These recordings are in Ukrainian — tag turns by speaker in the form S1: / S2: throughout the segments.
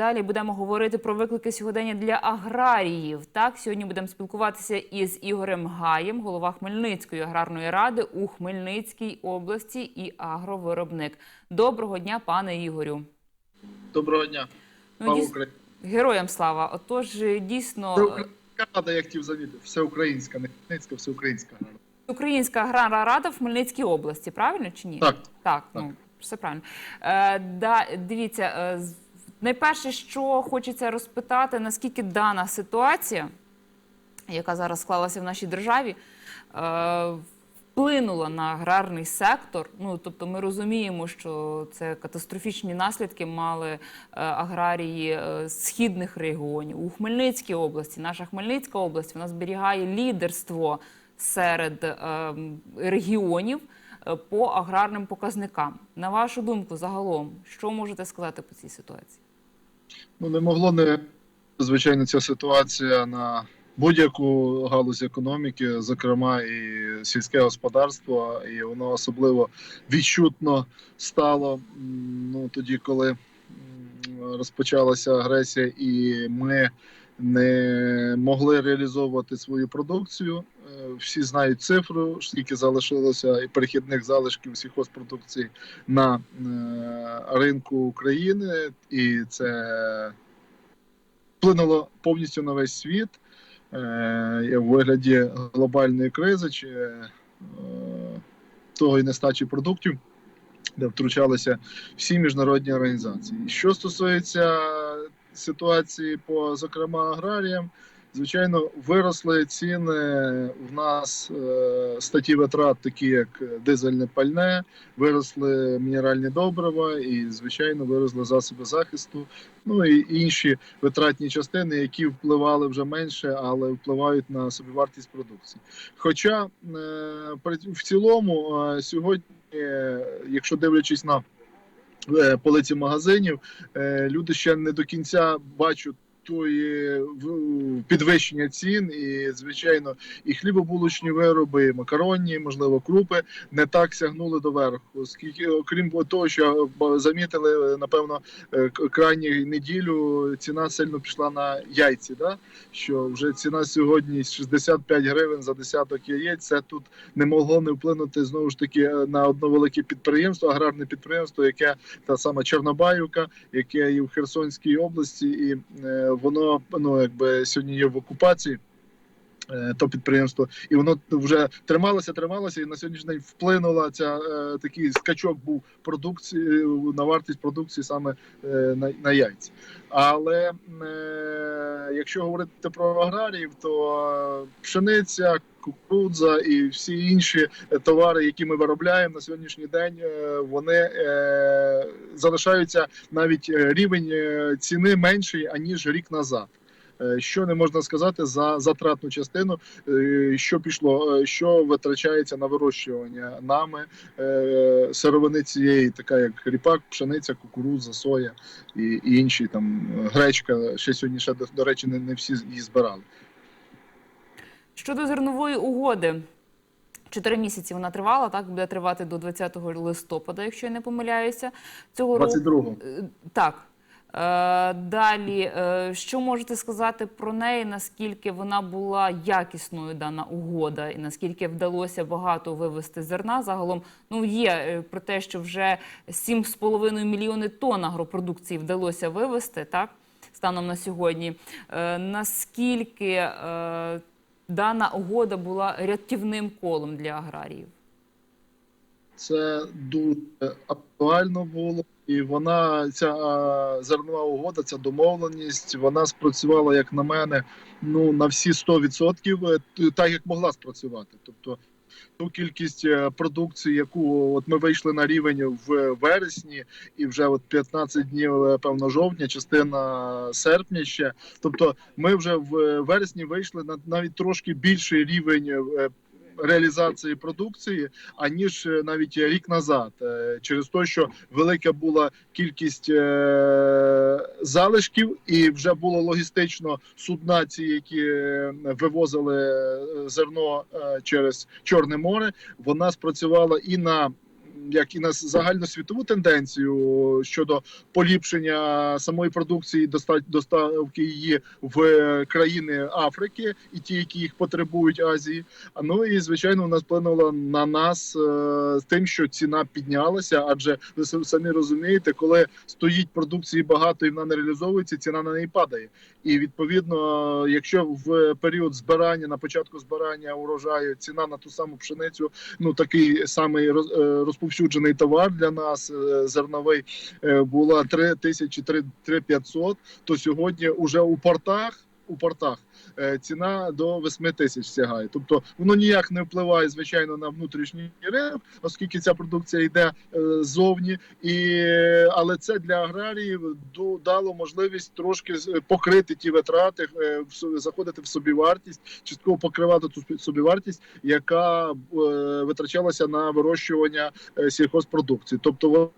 S1: Далі будемо говорити про виклики сьогодення для аграріїв. Так, сьогодні будемо спілкуватися із Ігорем Гаєм, голова Хмельницької аграрної ради у Хмельницькій області і агровиробник. Доброго дня, пане Ігорю.
S2: Доброго дня.
S1: Ну, дійс- Героям слава. Отож, дійсно,
S2: Це українська рада, я хотів замітити. Всеукраїнська, не Хмельницька, всеукраїнська рада.
S1: Українська аграрна рада в Хмельницькій області, правильно чи ні?
S2: Так.
S1: Так, ну все правильно. Е, да, дивіться, е, найперше, що хочеться розпитати, наскільки дана ситуація, яка зараз склалася в нашій державі, е, вплинула на аграрний сектор. Ну тобто, ми розуміємо, що це катастрофічні наслідки мали е, аграрії е, східних регіонів у Хмельницькій області. Наша Хмельницька область вона зберігає лідерство серед регіонів по аграрним показникам. На вашу думку, загалом, що можете сказати по цій ситуації?
S2: Ну, не могло не звичайно ця ситуація на будь-яку галузь економіки, зокрема і сільське господарство, і воно особливо відчутно стало ну, тоді, коли розпочалася агресія, і ми не могли реалізовувати свою продукцію. Всі знають цифру, скільки залишилося і перехідних залишків сільхозпродукції на е, ринку України, і це вплинуло повністю на весь світ е, в вигляді глобальної кризи чи е, того і нестачі продуктів, де втручалися всі міжнародні організації. Що стосується ситуації по зокрема аграріям, звичайно, виросли ціни в нас е, статті витрат, такі як дизельне пальне, виросли мінеральні добрива і, звичайно, виросли засоби захисту, ну і інші витратні частини, які впливали вже менше, але впливають на собівартість продукції. Хоча е, в цілому е, сьогодні, якщо дивлячись на полиці магазинів, люди ще не до кінця бачать. Тої підвищення цін, і звичайно, і хлібобулочні вироби, і макаронні, можливо, крупи не так сягнули до верху. Оскільки, окрім того, що замітили, напевно, е, крайню неділю ціна сильно пішла на яйці. Да? Що вже ціна сьогодні 65 гривень за десяток яєць. Це тут не могло не вплинути знову ж таки на одне велике підприємство, аграрне підприємство, яке та сама Чорнобаївка, яке є в Херсонській області, і е, воно ну якби сьогодні є в окупації. е, То підприємство, і воно вже трималося, трималося, і на сьогоднішній день вплинула ця е, такий скачок був продукції на вартість продукції саме е, на, на яйця. Але е, якщо говорити про аграріїв, то е, пшениця, кукурудза і всі інші е, товари, які ми виробляємо на сьогоднішній день, е, вони е, залишаються навіть рівень ціни менший аніж рік назад. Що не можна сказати за затратну частину, що пішло, що витрачається на вирощування нами сировини цієї, така як ріпак, пшениця, кукурудза, соя і, інші там гречка. Ще сьогодні ще до, до речі, не, не всі її збирали.
S1: Щодо зернової угоди. Чотири місяці вона тривала, так буде тривати до 20 листопада, якщо я не помиляюся. Цього року
S2: 22-го.
S1: Е, Так. Е, Далі, е, що можете сказати про неї? Наскільки вона була якісною дана угода, і наскільки вдалося багато вивести зерна? Загалом ну є про те, що вже 7,5 мільйони тонн агропродукції вдалося вивести, так станом на сьогодні. Наскільки дана угода була рятівним колом для аграріїв?
S2: Це дуже актуально було, і вона ця зернова угода, ця домовленість, вона спрацювала, як на мене, ну на всі 100%, е, так як могла спрацювати. Тобто ту кількість е, продукції, яку от ми вийшли на рівень в вересні, і вже от 15 днів, е, певно, жовтня, частина серпня ще. Тобто, ми вже в вересні вийшли на навіть трошки більший рівень. Реалізації продукції аніж е, навіть рік назад, Е, через те, що велика була кількість е, залишків, і вже було логістично судна, ці, які вивозили зерно через Чорне море. Вона спрацювала і на як і на загальносвітову тенденцію щодо поліпшення самої продукції, доста- доставки її в країни Африки і ті, які їх потребують Азії. А ну і звичайно, вона вплинула на нас е, з тим, що ціна піднялася. Адже ви самі розумієте, коли стоїть продукції багато і вона не реалізовується, ціна на неї падає. І відповідно, якщо в період збирання на початку збирання урожаю ціна на ту саму пшеницю, ну такий самий роз- е, розповсюджений товар для нас е, зерновий е, була 3 тисячі 3 500, то сьогодні уже у портах у портах ціна до 8 тисяч сягає. Тобто воно ніяк не впливає звичайно на внутрішній ринок, оскільки ця продукція йде е, ззовні, і але це для аграріїв дало можливість трошки покрити ті витрати, е, заходити в собівартість, частково покривати ту собівартість, яка е, витрачалася на вирощування е, сільхозпродукції. Тобто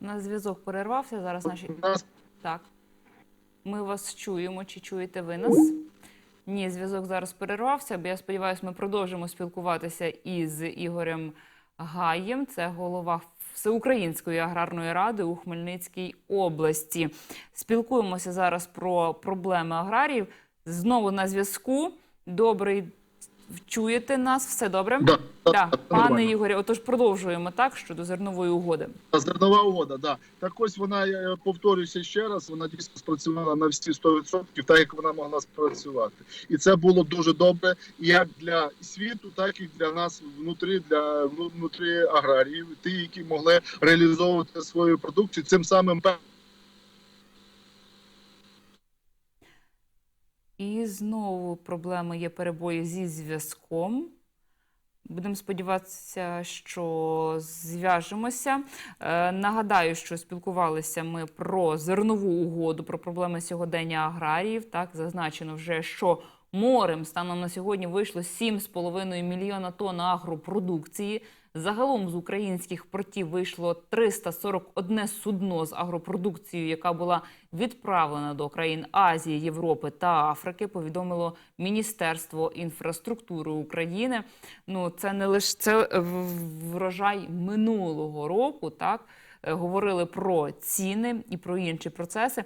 S1: нас зв'язок перервався. Зараз наші Так. Ми вас чуємо. Чи чуєте ви нас? Ні, зв'язок зараз перервався, бо я сподіваюся, ми продовжимо спілкуватися із Ігорем Гаєм. Це голова Всеукраїнської аграрної ради у Хмельницькій області. Спілкуємося зараз про проблеми аграріїв. Знову на зв'язку. Добрий чуєте нас? Все добре?
S2: да, да,
S1: Да, пане
S2: нормально.
S1: Ігорі, отож продовжуємо так щодо зернової угоди.
S2: Зернова угода, да. Так ось вона, я повторюся ще раз, вона дійсно спрацювала на всі 100%, так як вона могла спрацювати. І це було дуже добре як для світу, так і для нас внутрі, для внутрі аграріїв, ті, які могли реалізовувати свою продукцію, цим самим
S1: І знову проблеми є перебої зі зв'язком. Будемо сподіватися, що зв'яжемося. Е, нагадаю, що спілкувалися ми про зернову угоду, про проблеми сьогодення аграріїв. Так, зазначено вже, що морем станом на сьогодні вийшло 7,5 мільйона тонн агропродукції. Загалом з українських портів вийшло 341 судно з агропродукцією, яка була відправлена до країн Азії, Європи та Африки. Повідомило Міністерство інфраструктури України. Ну це не лише це е, врожай минулого року. Так Е, говорили про ціни і про інші процеси.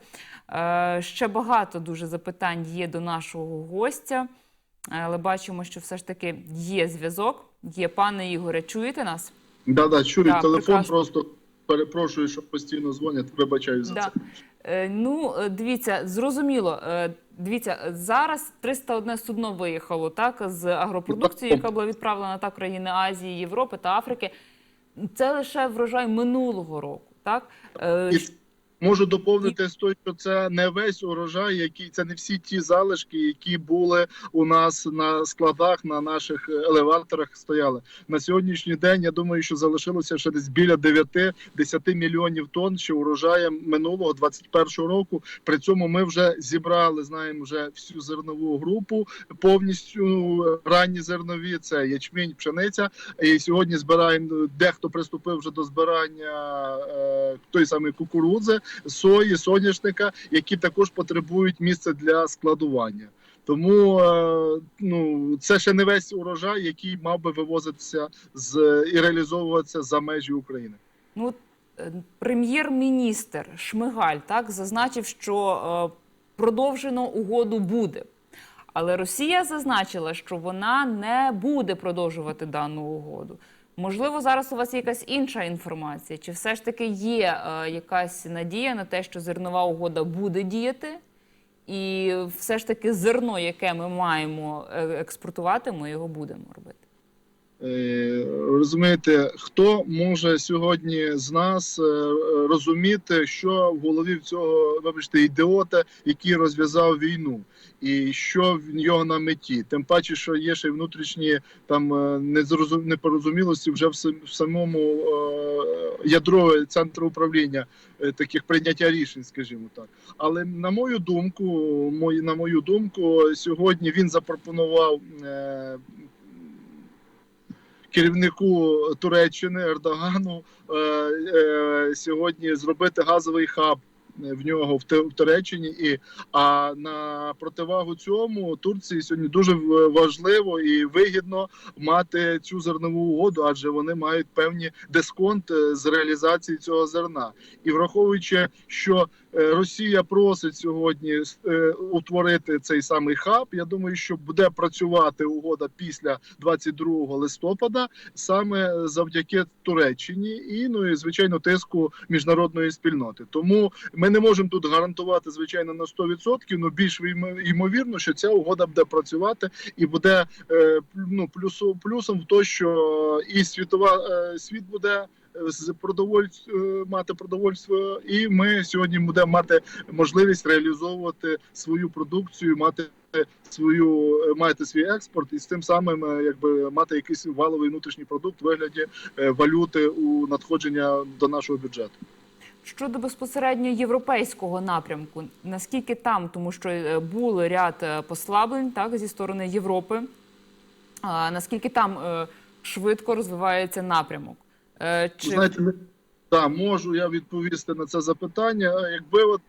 S1: Е, Ще багато дуже запитань є до нашого гостя, але бачимо, що все ж таки є зв'язок. Є пане Ігоре, чуєте нас?
S2: да, да, чую,
S1: Так,
S2: телефон
S1: прекрасно.
S2: просто перепрошую, що постійно дзвонять. Вибачаю за
S1: Да.
S2: це.
S1: Е, Ну, е, дивіться, зрозуміло. Е, Дивіться, зараз 301 судно виїхало так з агропродукцією, яка була відправлена так країни Азії, Європи та Африки. Це лише врожай минулого року. Так Е,
S2: І можу доповнити з того, що це не весь урожай, який це не всі ті залишки, які були у нас на складах, на наших елеваторах стояли на сьогоднішній день. Я думаю, що залишилося ще десь біля 9-10 мільйонів тонн ще урожаєм минулого 21-го року. При цьому ми вже зібрали, знаємо, вже всю зернову групу повністю ранні зернові. Це ячмінь, пшениця. І сьогодні збираємо дехто приступив вже до збирання е, той самий кукурудзи, сої, соняшника, які також потребують місця для складування. Тому е, ну це ще не весь урожай, який мав би вивозитися з і реалізовуватися за межі України.
S1: Ну, е, прем'єр-міністр Шмигаль так зазначив, що е, продовжено угоду буде. Але Росія зазначила, що вона не буде продовжувати дану угоду. Можливо, зараз у вас є якась інша інформація, чи все ж таки є е, якась надія на те, що зернова угода буде діяти, і все ж таки зерно, яке ми маємо е, експортувати, ми його будемо робити.
S2: Е, Розумієте, хто може сьогодні з нас е, розуміти, що в голові в цього, вибачте, ідіота, який розв'язав війну, і що в нього на меті? Тим паче, що є ще й внутрішні там е, непорозумілості вже в самому ядро центру управління таких прийняття рішень, скажімо так. Але на мою думку, мої на мою думку, сьогодні він запропонував. Е, керівнику Туреччини Ердогану е, е, сьогодні зробити газовий хаб в нього в Туреччині. І а на противагу цьому Турції сьогодні дуже важливо і вигідно мати цю зернову угоду, адже вони мають певні дисконт е, з реалізації цього зерна. І враховуючи, що е, Росія просить сьогодні е, утворити цей самий хаб, я думаю, що буде працювати угода після 22 листопада, саме завдяки Туреччині і ну і звичайно тиску міжнародної спільноти. Тому ми не можемо тут гарантувати звичайно на 100%, але більш ймо- ймовірно, що ця угода буде працювати і буде е, ну плюсу плюсом в то, що і світова е, світ буде. З продовольств е, мати продовольство, і ми сьогодні будемо мати можливість реалізовувати свою продукцію, мати свою е, мати свій експорт, і з тим самим е, якби мати якийсь валовий внутрішній продукт в вигляді валюти у надходження до нашого бюджету.
S1: Щодо безпосередньо європейського напрямку, наскільки там, тому що були ряд послаблень так зі сторони Європи, наскільки там швидко розвивається напрямок? Е, Чи
S2: Знаєте, так, можу я відповісти на це запитання. Якби от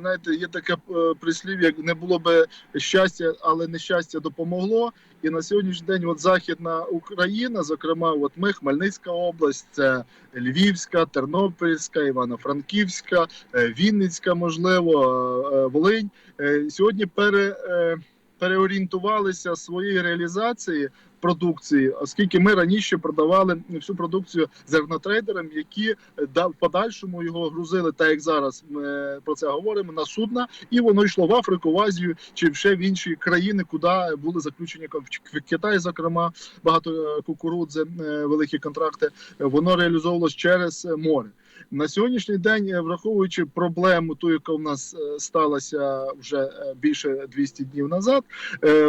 S2: знаєте, є таке е, прислів'я, не було би щастя, але нещастя допомогло. І на сьогоднішній день, от Західна Україна, зокрема, от ми, Хмельницька область, це Львівська, Тернопільська, Івано-Франківська, е, Вінницька, можливо, Волинь. Сьогодні пере, переорієнтувалися своєї реалізації продукції, оскільки ми раніше продавали всю продукцію зернотрейдерам, які е, в подальшому його грузили, так як зараз ми про це говоримо, на судна, і воно йшло в Африку, в Азію чи ще в інші країни, куди були заключені в Китай, зокрема багато е, кукурудзи, е, великі контракти. е, Воно реалізовувалось через е, море. На сьогоднішній день, е, враховуючи проблему, ту, яка в нас е, сталася вже е, більше 200 днів назад,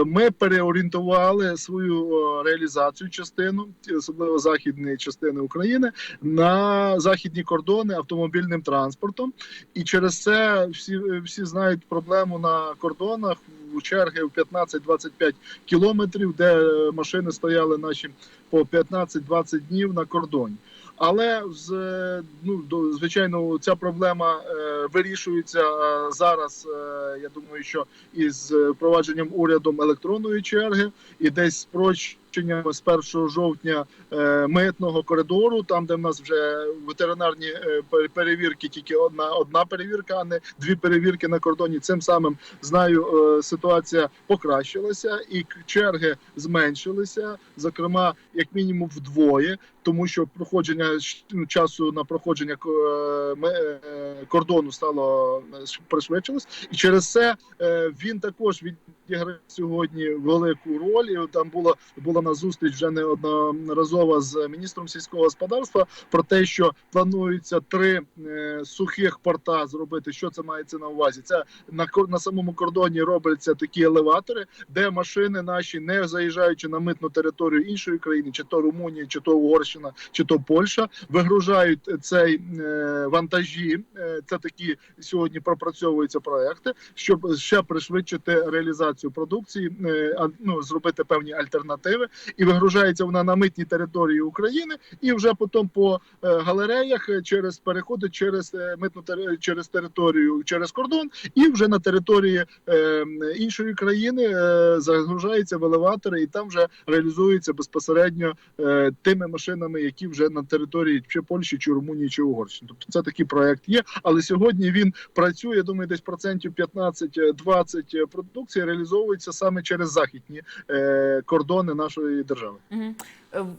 S2: ми переорієнтували свою реалізацію частину, особливо західної частини України, на західні кордони автомобільним транспортом. І через це всі, всі знають проблему на кордонах. У черги в 15-25 кілометрів, де машини стояли наші по 15-20 днів на кордоні. Але з е, ну до звичайно, ця проблема е, вирішується е, зараз. Я думаю, що із впровадженням урядом електронної черги і десь спрощенням з 1 жовтня е, митного коридору, там де в нас вже ветеринарні е, перевірки, тільки одна одна перевірка, а не дві перевірки на кордоні. Цим самим знаю, е, ситуація покращилася, і черги зменшилися, зокрема, як мінімум вдвоє тому що проходження ну, часу на проходження ко- кордону стало пришвидшилось, і через це він також відіграє сьогодні велику роль. І там була була на зустріч вже неодноразова з міністром сільського господарства про те, що планується три е, сухих порта зробити. Що це мається на увазі? Це на на самому кордоні робляться такі елеватори, де машини наші не заїжджаючи на митну територію іншої країни, чи то Румунії, чи то Угорщина, чи то Польща, вигружають цей е, вантажі. Е, це такі сьогодні пропрацьовуються проекти, щоб ще пришвидшити реалізацію продукції, ну зробити певні альтернативи, і вигружається вона на митній території України, і вже потім по е, галереях е, через переходить через е, митну через територію, через кордон, і вже на території іншої країни загружається в елеватори, і там вже реалізується безпосередньо тими машинами, які вже на території чи Польщі, чи Румунії, чи Угорщини. Тобто це такий проект є. Але сьогодні він працює. Я думаю, десь процентів 15-20 продукції реалізовується саме через західні кордони нашої держави.
S1: Мгм.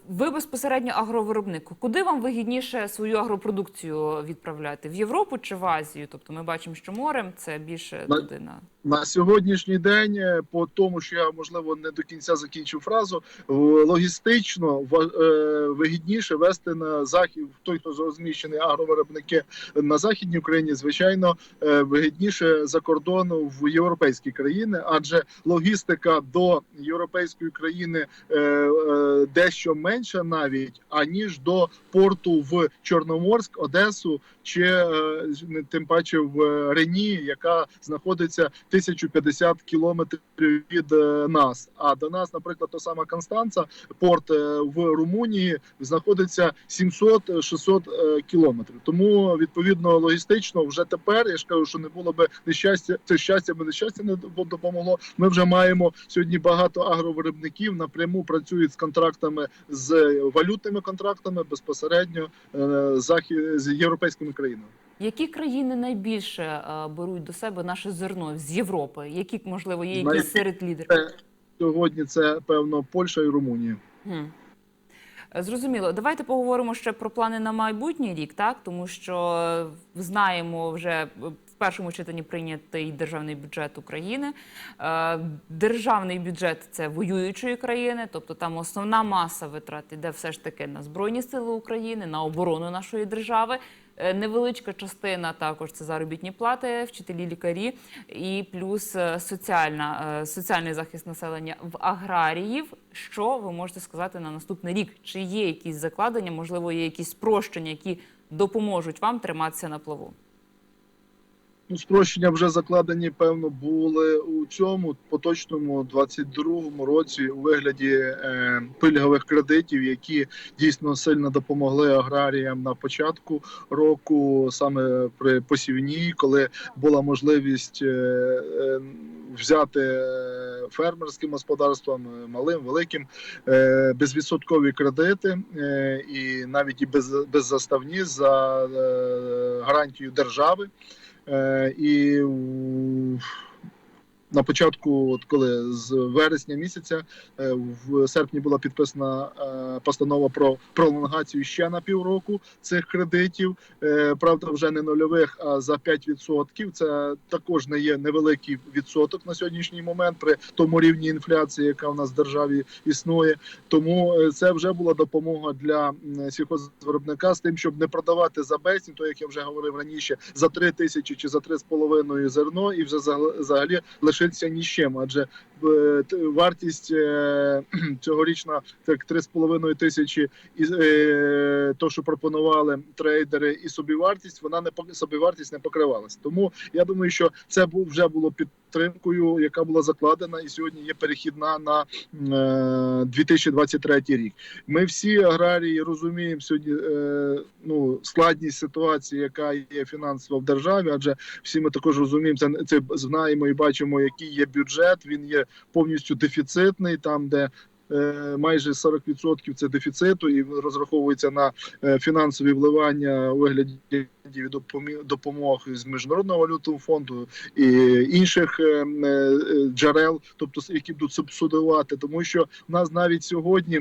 S1: Ви безпосередньо агровиробник. Куди вам вигідніше свою агропродукцію відправляти? В Європу чи в Азію? Тобто ми бачимо, що морем це більше
S2: На-
S1: туди на
S2: На сьогоднішній день, е, по тому, що я можливо не до кінця закінчив фразу, логістично е, вигідніше вести на захід той, хто розміщений агровиробники на західній Україні, звичайно, е, вигідніше за кордону в європейські країни, адже логістика до європейської країни дещо що менша навіть аніж до порту в Чорноморськ, Одесу, чи е, тим паче в е, Рені, яка знаходиться 1050 кілометрів від е, нас. А до нас, наприклад, то сама Констанца, порт в Румунії, знаходиться 700-600 е, кілометрів. Тому відповідно логістично вже тепер я ж кажу, що не було би нещастя, це щастя, би нещастя не допомогло. Ми вже маємо сьогодні багато агровиробників напряму працюють з контрактами з валютними контрактами безпосередньо е, захід з європейськими країнами.
S1: Які країни найбільше е, беруть до себе наше зерно з Європи? Які можливо є якісь серед лідерів?
S2: Сьогодні це певно Польща і Румунія.
S1: Хм. Е, Зрозуміло. Давайте поговоримо ще про плани на майбутній рік, так тому що знаємо вже першому читанні прийнятий державний бюджет України. Е, Державний бюджет це воюючої країни, тобто там основна маса витрат іде все ж таки на збройні сили України, на оборону нашої держави. Е, Невеличка частина також це заробітні плати, вчителі, лікарі, і плюс е, соціальна, соціальний захист населення в аграріїв. Що ви можете сказати на наступний рік? Чи є якісь закладення, можливо, є якісь спрощення, які допоможуть вам триматися на плаву?
S2: Ну, спрощення вже закладені, певно, були у цьому поточному 22-му році у вигляді е, пільгових кредитів, які дійсно сильно допомогли аграріям на початку року, саме при посівній, коли була можливість е, е, взяти е, фермерським господарствам, е, малим, великим, е, безвідсоткові кредити е, і навіть і без, беззаставні за е, гарантію держави. Е, і в- на початку, от коли з вересня місяця, е, в серпні була підписана е, постанова про пролонгацію ще на півроку цих кредитів. Е, Правда, вже не нульових, а за 5%. Це також не є невеликий відсоток на сьогоднішній момент при тому рівні інфляції, яка в нас в державі існує. Тому це вже була допомога для сільхозвиробника з тим, щоб не продавати за безцінь, то як я вже говорив раніше, за 3 тисячі чи за 3,5 зерно, і вже взаг- взагалі лишитися ні з чим. Адже е, вартість е, цьогорічна так 3,5 тисячі, і е, то, що пропонували трейдери, і собівартість, вона не собівартість не покривалась. Тому я думаю, що це вже було підтримкою, яка була закладена, і сьогодні є перехідна на е, 2023 рік. Ми всі аграрії розуміємо сьогодні е, ну складність ситуації, яка є фінансова в державі, адже всі ми також розуміємо, це, це знаємо і бачимо, який є бюджет. Він є повністю дефіцитний, там де. Е, Майже 40% це дефіциту, і розраховується на е, фінансові вливання у вигляді допомог з міжнародного валютного фонду і інших е, джерел, тобто які будуть субсидувати. Тому що в нас навіть сьогодні,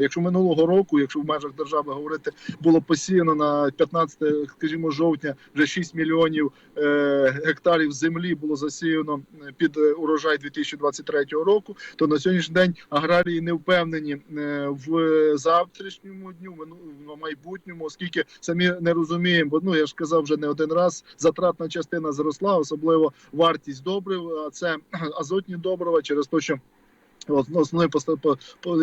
S2: якщо минулого року, якщо в межах держави говорити, було посіяно на 15, скажімо, жовтня вже 6 мільйонів гектарів землі було засіяно під урожай 2023 року, то на сьогоднішній день аграрії не впевнені е, в завтрашньому дню, в майбутньому, оскільки самі не розуміємо, бо ну я ж казав вже не один раз, затратна частина зросла, особливо вартість добрив, а це азотні добрива через те, що ну, Основним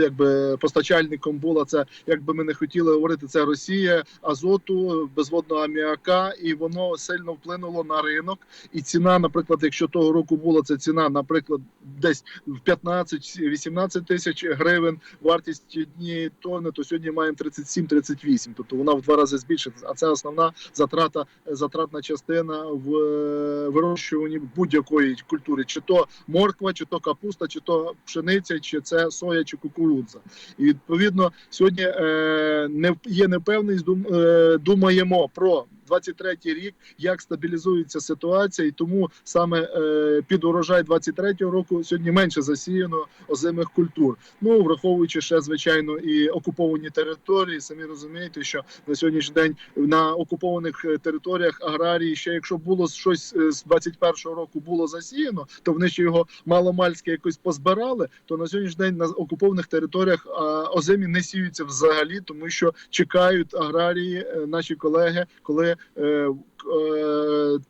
S2: якби, постачальником була це, як би ми не хотіли говорити, це Росія, азоту, безводного аміака, і воно сильно вплинуло на ринок. І ціна, наприклад, якщо того року була ця ціна, наприклад, десь в 15-18 тисяч гривень вартість однієї тонни, то сьогодні маємо 37-38, тобто вона в два рази збільшилася. А це основна затрата, затратна частина в е, вирощуванні будь-якої культури, чи то морква, чи то капуста, чи то пшениця, чи це соя, чи кукурудза. І відповідно сьогодні е, не є непевність. Дум, е, думаємо про 23-й рік, як стабілізується ситуація, і тому саме е, під урожай 23-го року сьогодні менше засіяно озимих культур. Ну враховуючи ще звичайно і окуповані території, самі розумієте, що на сьогоднішній день на окупованих е, територіях аграрії ще якщо було щось з 21-го року було засіяно, то вони ще його маломальське якось позбирали. То на сьогоднішній день на окупованих територіях озимі не сіються взагалі, тому що чекають аграрії, е, наші колеги, коли е,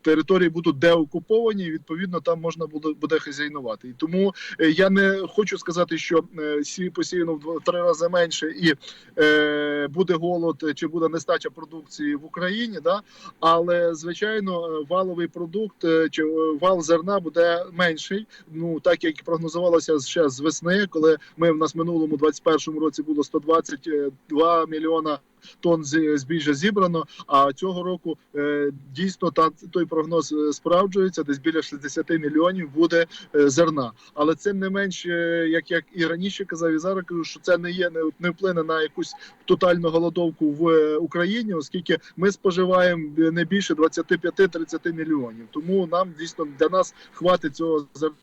S2: території будуть деокуповані, і відповідно там можна буде, буде хазяйнувати. І тому е, я не хочу сказати, що е, сі посіяно в три рази менше і е, буде голод е, чи буде нестача продукції в Україні. Да? Але звичайно, е, валовий продукт е, чи е, вал зерна буде менший. Ну так як прогнозувалося ще з весни, коли ми в нас минулому 21-му році було 122 мільйона тонн збіжжя зібрано. А цього року е, дійсно та той прогноз е, справджується. Десь біля 60 мільйонів буде е, зерна. Але це не менше, як як і раніше казав, і зараз кажу, що це не є не, не вплине на якусь тотальну голодовку в Україні, оскільки ми споживаємо не більше 25-30 мільйонів. Тому нам дійсно для нас хватить цього зерна